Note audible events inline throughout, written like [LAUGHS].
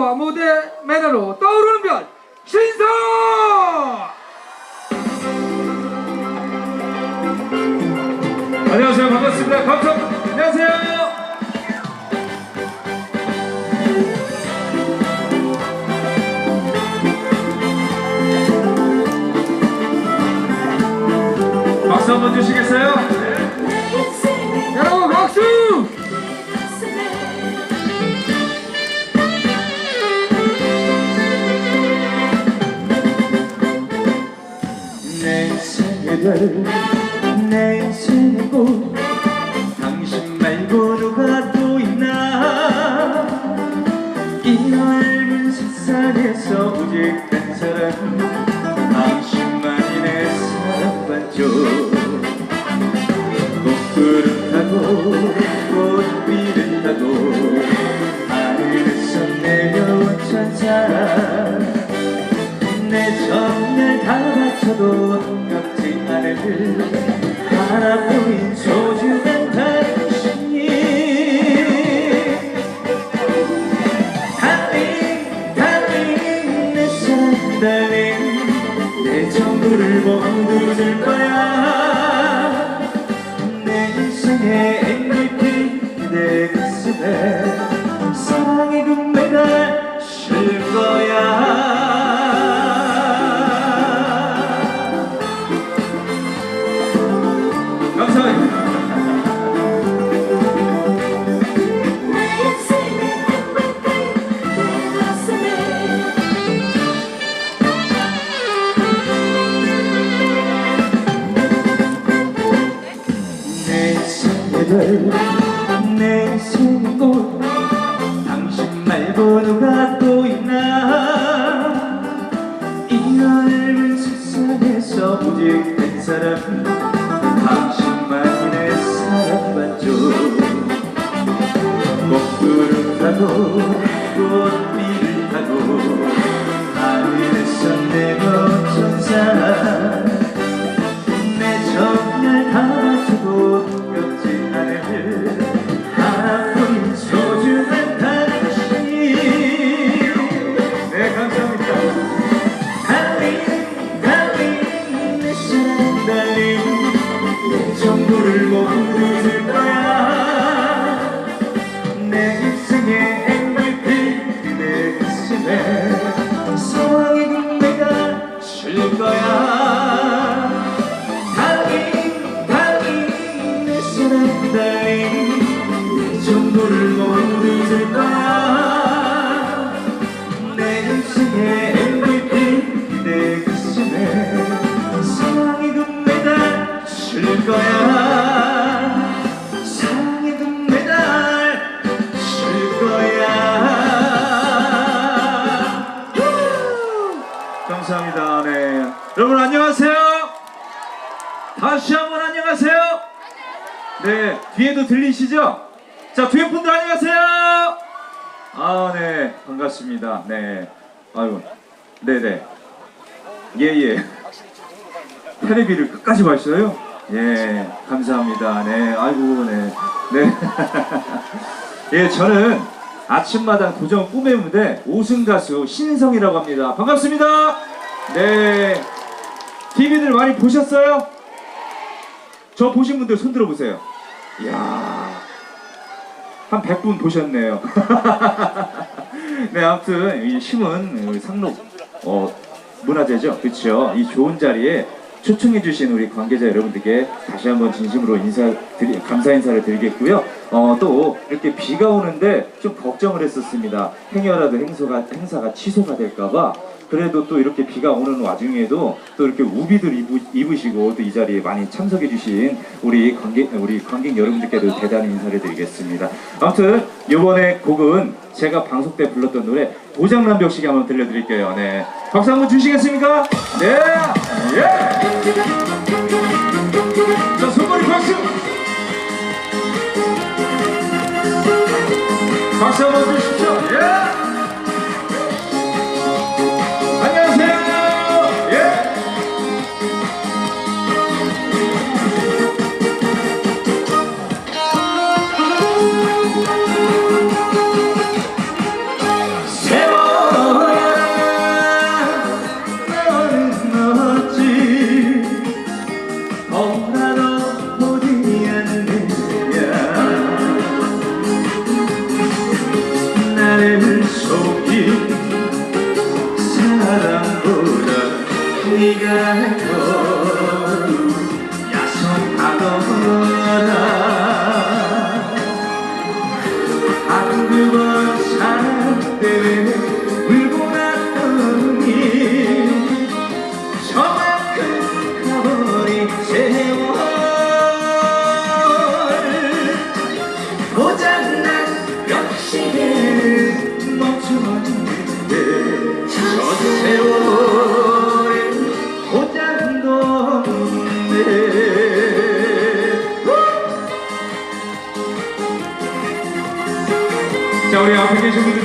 무대와 무대 매너로 떠오르는 별 신성! 안녕하세요. 반갑습니다. 감성 안녕하세요. 박수 한번 주시겠어요? 내 인생의 꽃 당신 말고 누가 또 있나? 이 넓은 세상에서 오직 한 사람 당신만이 내 사랑 반쪽. 꽃구름 타고 꽃비를 타고. 하늘에서 내려온 천사 내 정열 다 바쳐도 하나뿐인 소중한 당신이 달링 달링 내 사랑 달링 내 전부를 모두 인생을 내꽃 당신 말고 누가 다시 한번 안녕하세요 네 뒤에도 들리시죠 자 뒤에 분들 안녕하세요 아, 네, 반갑습니다. 네, 아유, 네 네. 예, 예. 테레비를 끝까지 봤어요? 예, 감사합니다. 네, 아이고, 네. 네. [LAUGHS] 예, 저는 아침마당 도전 꿈의 무대 우승가수 신성이라고 합니다. 반갑습니다. 네. TV들 많이 보셨어요? 저 보신 분들 손 들어보세요. 이야. 한 100분 보셨네요. [LAUGHS] 네, 아무튼 이 심은 우리 상록 어, 문화재죠. 그렇죠. 이 좋은 자리에 초청해 주신 우리 관계자 여러분들께 다시 한번 진심으로 인사 드리 감사 인사를 드리겠고요. 어, 또 이렇게 비가 오는데 좀 걱정을 했었습니다. 행여라도 행사가 행사가 취소가 될까 봐 그래도 또 이렇게 비가 오는 와중에도 또 이렇게 우비들 입으, 입으 시고 또 이 자리에 많이 참석해 주신 우리 관객 우리 관객 여러분들께도 대단히 인사를 드리겠습니다. 아무튼 이번에 곡은 제가 방송 때 불렀던 노래 고장난벽시기 한번 들려드릴게요. 네, 박수 한번 주시겠습니까? 네, 예. 자, 손머리 박수. 박수 한번 주십시오. 예.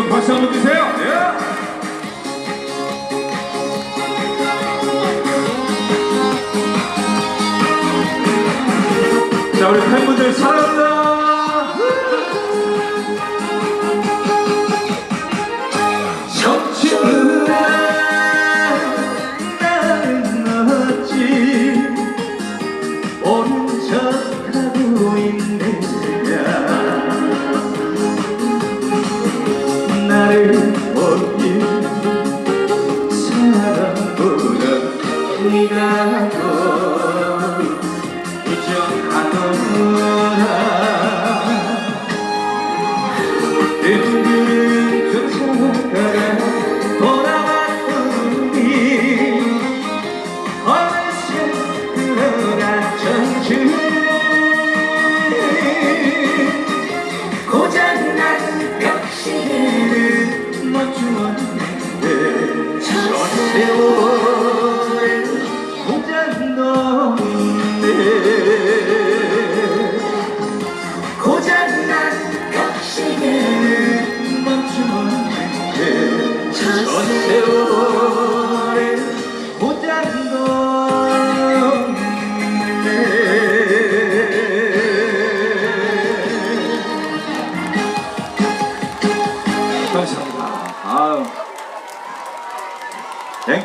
분들도 박수 한번 주세요. 예. 자 우리 팬분들 사랑합니다 청춘아 나는 어찌 모른 척 멈추었는데 저 세월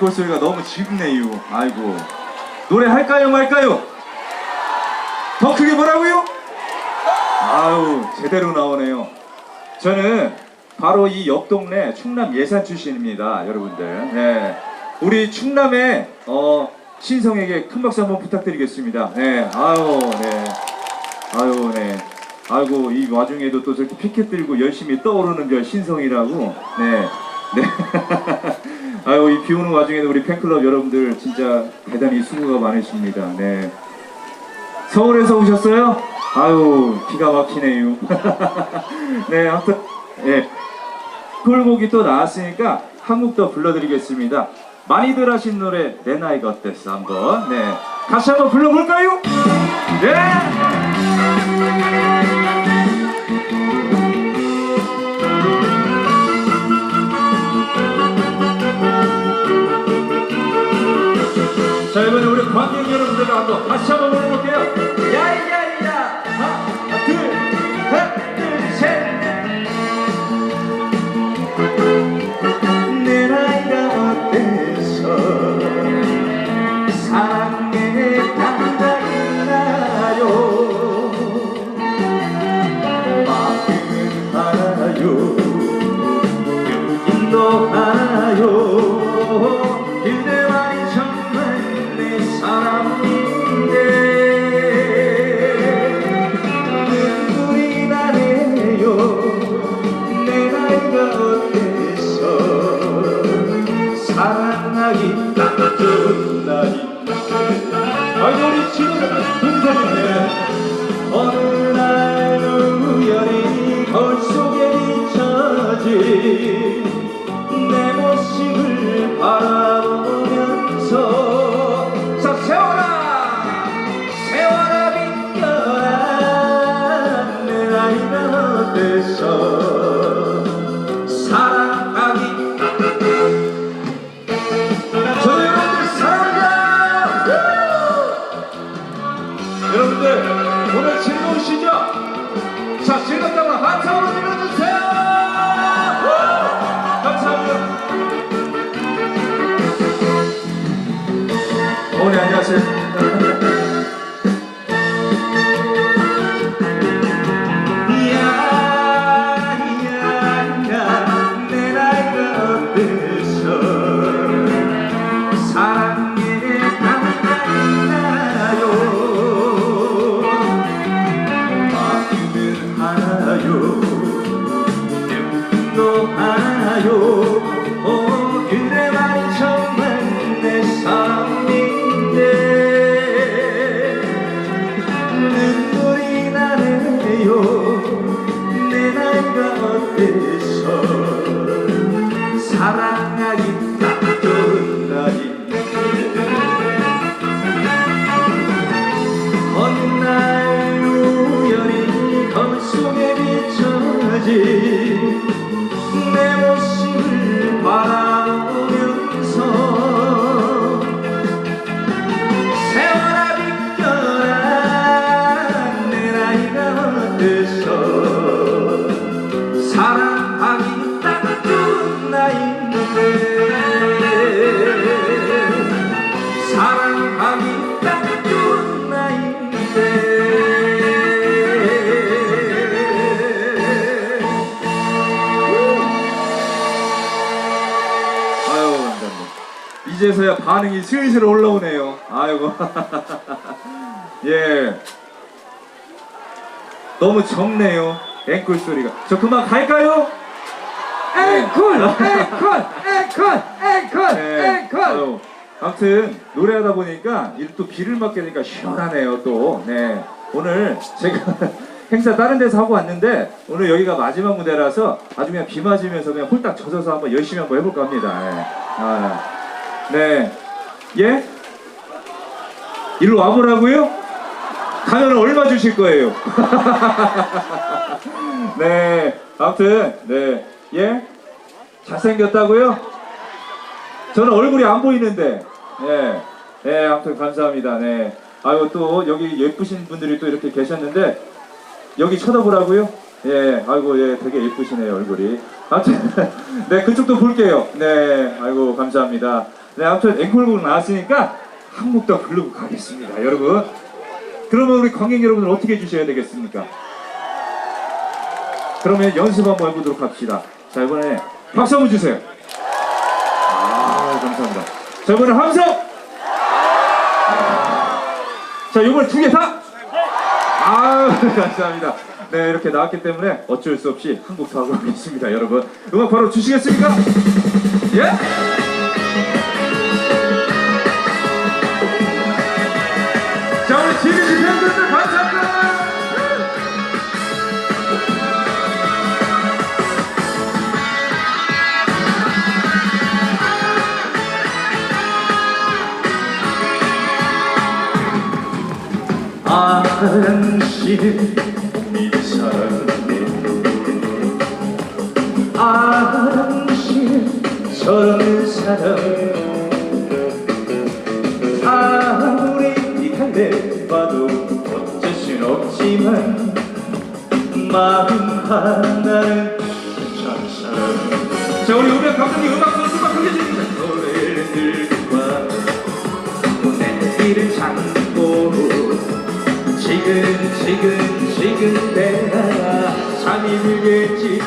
앵콜 소리가 너무 짙네요. 아이고. 노래 할까요 말까요? 더 크게 뭐라고요? 아유, 제대로 나오네요. 저는 바로 이 옆 동네 충남 예산 출신입니다, 여러분들. 네. 우리 충남의 어, 신성에게 큰 박수 한번 부탁드리겠습니다. 네. 아유, 네. 아유, 네. 아이고, 이 와중에도 또 저렇게 피켓 들고 열심히 떠오르는 별 신성이라고. 네. 네. [LAUGHS] 아유, 이 비 오는 와중에도 우리 팬클럽 여러분들 진짜 대단히 수고가 많으십니다. 네. 서울에서 오셨어요? 아유, 기가 막히네요. [LAUGHS] 네, 아무튼, 예. 콜곡이 또 나왔으니까 한 곡 더 불러드리겠습니다. 많이들 하신 노래, 내 나이가 어땠어? 한번, 네. 같이 한번 불러볼까요? 네! 관객 여러분 나 이제서야 반응이 슬슬 올라오네요 아이고 [LAUGHS] 예 너무 적네요 앵콜 소리가 저 그만 갈까요? 앵콜, 앵콜, 앵콜, 앵콜, 네. 앵콜. 아무튼 노래하다 보니까 이또 비를 맞게 되니까 시원하네요 또. 네. 오늘 제가 [LAUGHS] 행사 다른 데서 하고 왔는데 오늘 여기가 마지막 무대라서 아주 그냥 비 맞으면서 그냥 홀딱 젖어서 한번 열심히 한번 해볼까 합니다. 네. 아, 네. 예? 일로 와보라고요? 가면 얼마 주실 거예요? [LAUGHS] 네. 아무튼 네. 예? 잘생겼다고요? 저는 얼굴이 안 보이는데. 예. 네, 아무튼 감사합니다. 네. 아유, 또 여기 예쁘신 분들이 또 이렇게 계셨는데, 여기 쳐다보라고요? 예, 아이고, 예, 되게 예쁘시네요, 얼굴이. 아무튼, [LAUGHS] 네, 그쪽도 볼게요. 네, 아이고, 감사합니다. 네, 아무튼 앵콜곡 나왔으니까 한 곡 더 부르고 가겠습니다, 여러분. 그러면 우리 관객 여러분들 어떻게 해주셔야 되겠습니까? 그러면 연습 한번 해보도록 합시다. 자, 이번에 박수 한번 주세요. 아, 감사합니다. 자, 이번에 함성! 자, 이번에 두 개 다! 아, [LAUGHS] 감사합니다. 네, 이렇게 나왔기 때문에 어쩔 수 없이 한곡더 하고 가겠습니다, 여러분. 음악 바로 주시겠습니까? 예? 당신은 이 사랑에 당신 저런 사람 아무리 달래봐도 어쩔 순 없지만 마음 하나는 첫사랑 자 우리 음악 감독님 음악 들겠지